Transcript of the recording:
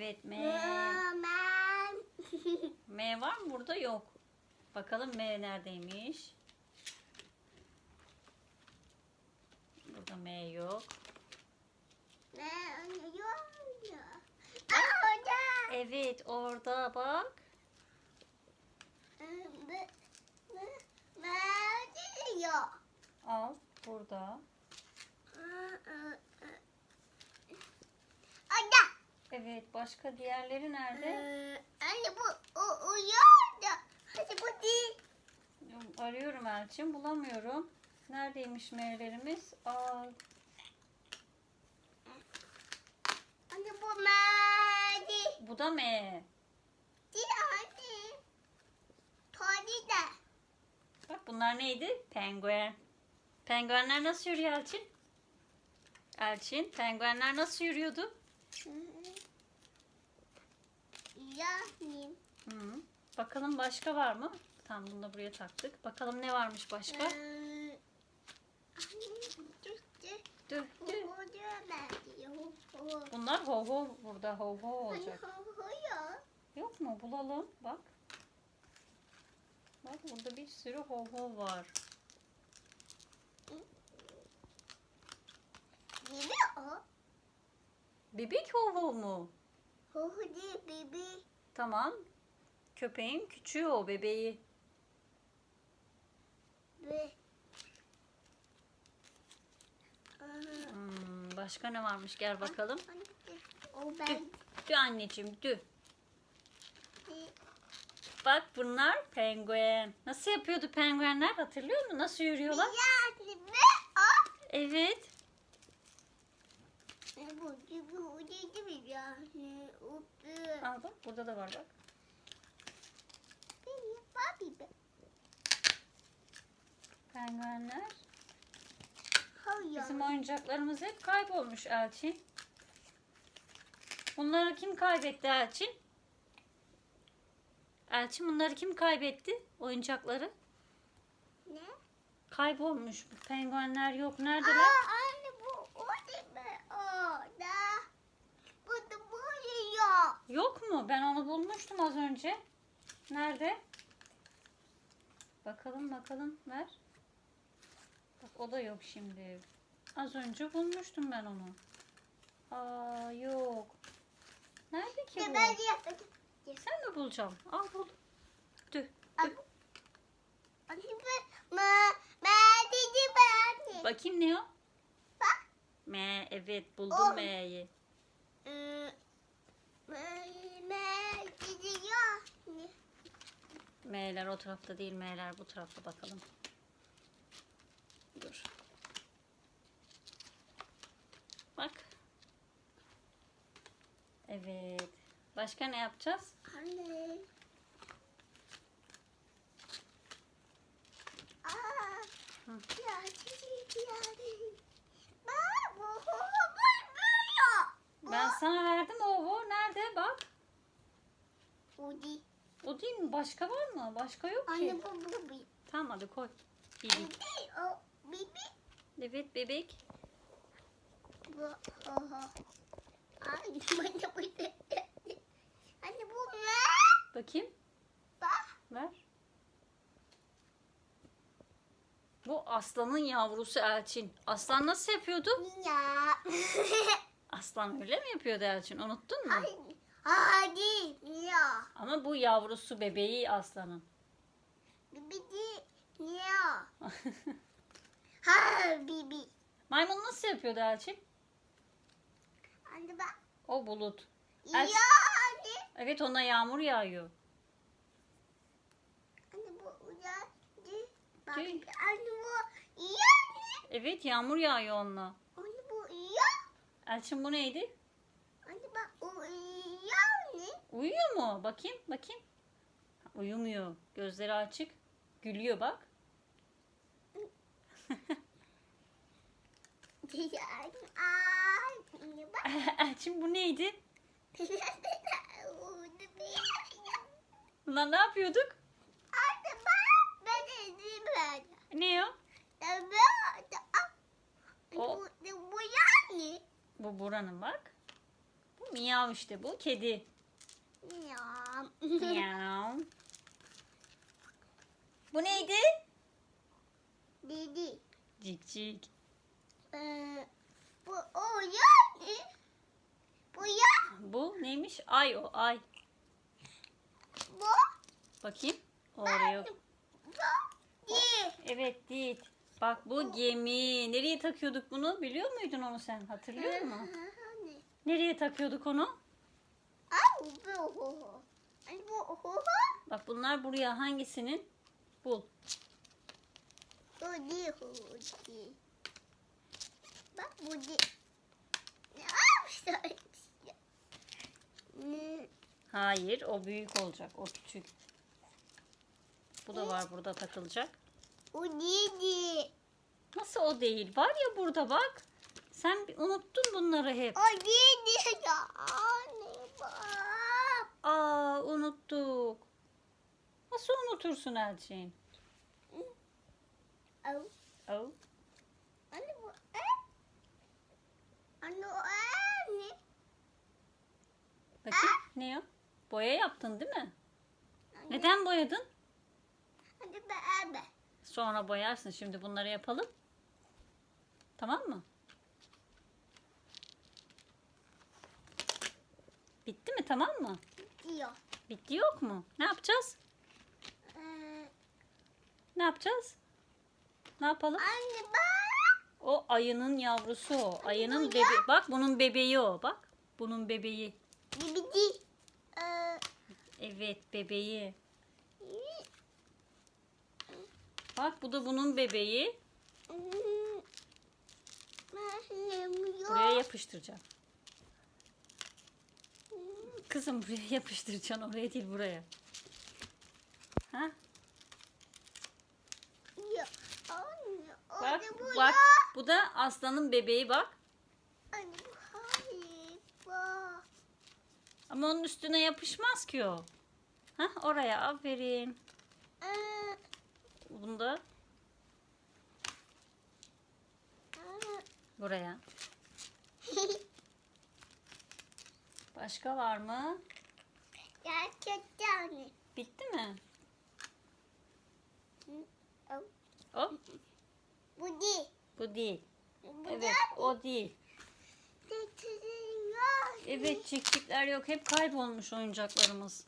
Evet M. Ben. M var mı burada? Yok. Bakalım M neredeymiş? Burada M yok. Ben yok. Aa orada. Evet orada bak. Ben yok. Al burada. Evet başka diğerleri nerede? Ee, Anne bu o uyuyor da. Hadi bu değil. Arıyorum Elçin bulamıyorum. Neredeymiş M'lerimiz? Aa, Anne bu mavi. bu da M. Değil anne. Tony de. Bak bunlar neydi? Penguen. Penguenler nasıl yürüyor Elçin? Elçin, penguenler nasıl yürüyordu? Yani. Hı. Bakalım başka var mı? Tamam bunu da buraya taktık. Bakalım ne varmış başka? Ee. Bunlar ho ho burada ho ho Anne olacak. Yok mu? Bulalım. Bak. Bak burada bir sürü ho ho var. Bibi o. Bebek ho ho mu? Hu değil bibi. Tamam. Köpeğin küçüğü o bebeği. Aa, Hmm, başka ne varmış? Gel bakalım. anne, O ben. Dü anneciğim dü. Bak bunlar penguen. Nasıl yapıyordu penguenler? Hatırlıyor musun? Nasıl yürüyorlar? Yani ve o. Evet. Ne bu gibi o değil mi yani? O bir. Al bak burada da var bak. Penguenler. Bizim oyuncaklarımız hep kaybolmuş Elçin. Bunları kim kaybetti Elçin? Elçin bunları kim kaybetti? Oyuncakları. Ne? Kaybolmuş. Bu penguenler yok. Neredeler? Aa anne bu o değil mi? Orada. Bu da buraya. Yok mu? Ben onu bulmuştum az önce. Nerede? Bakalım bakalım. Ver. Bak o da yok şimdi. Az önce bulmuştum ben onu. Aa yok. Nerede ki bu? ben. Sen mi bulacaksın? Al bul. Tüh. Ben ben dedi ben. Bakayım ne o? M. Evet buldum O. M'yi. Ee, Ben ben gidiyor. M'ler o tarafta değil. M'ler bu tarafta bakalım. Dur. Bak. Evet. Başka ne yapacağız? Anne. Aa. Hı. Ya çiçek yani. Bu. Ben sana verdim o. Nerede? Bak. O değil. O değil mi? Başka var mı? Başka yok ki. Anne bu bu bu. Tamam hadi koy. Bu Bibi. o. Bibi. Evet bebek. Bu. Oha. Bu ne? Anne bu ne? Bakayım. Bak. Ver. Bu aslanın yavrusu Elçin. Aslan nasıl yapıyordu? Ya. Aslan öyle mi yapıyordu Elçin? Unuttun mu? Ay. Hadi. Ya. Ama bu yavrusu bebeği aslanın. Bibi. Ya. Ha bibi. Maymun nasıl yapıyordu Elçin? Anne bak. O bulut. Ya Aç. anne. Evet ona yağmur yağıyor. Anne bu uyandı. Bak. Anne bu. Evet yağmur yağıyor onunla. Anne bu ya. Elçin bu neydi? Anne bak o yani. Uyuyor mu? Bakayım bakayım. Ha, Uyumuyor. Gözleri açık. Gülüyor bak. Anne bak. Elçin bu neydi? Bunlar ne yapıyorduk? Anne bak. Ben dedim ben. Ne o? Ben. O- Bu, bu yani. Bu buranın bak. Miyav işte bu. Kedi. Ya. Miyav. Bu neydi? Dedi. Cik cik. Ee, bu o ya ne? Bu ya Bu neymiş? Ay o ay. bu Bakayım. Oraya. bu değil. Evet değil. Bak bu gemi. Nereye takıyorduk bunu? Biliyor muydun onu sen? Hatırlıyor musun? Hani? Nereye takıyorduk onu? Bak bunlar buraya hangisinin? Bul. Bak bu? Hayır o büyük olacak. O küçük. Bu da var burada takılacak. O değil. Nasıl o değil? Var ya burada bak. Sen unuttun bunları hep. O değil ya. Anne. Aa unuttuk. Nasıl unutursun Elçin? Au. Oh. Anne bu e? Anne o anne. Bakayım ne o? Boya yaptın değil mi? Neden boyadın? Hadi beraber. Sonra boyarsın. Şimdi bunları yapalım. Tamam mı? Bitti mi? Tamam mı? Diyor. Bitti yok mu? Ne yapacağız? Ee, Ne yapacağız? Ne yapalım? anne bak. O ayının yavrusu o. Ayının bebe. Bak bunun bebeği o. Bak. Bunun bebeği. Bitti. Ee, Evet bebeği. Bak bu da bunun bebeği. Buraya yapıştıracağım. Kızım buraya yapıştıracaksın. Oraya değil buraya. Ha? Bak bak. Bu da aslanın bebeği. Bak. Ama onun üstüne yapışmaz ki o. Ha oraya aferin. Ee, Bunda aa. Buraya. Başka var mı? Gerçekten. Bitti mi? O? Bu değil. Bu değil. Bu Evet da o değil. Evet cikcikler yok. Hep kaybolmuş oyuncaklarımız.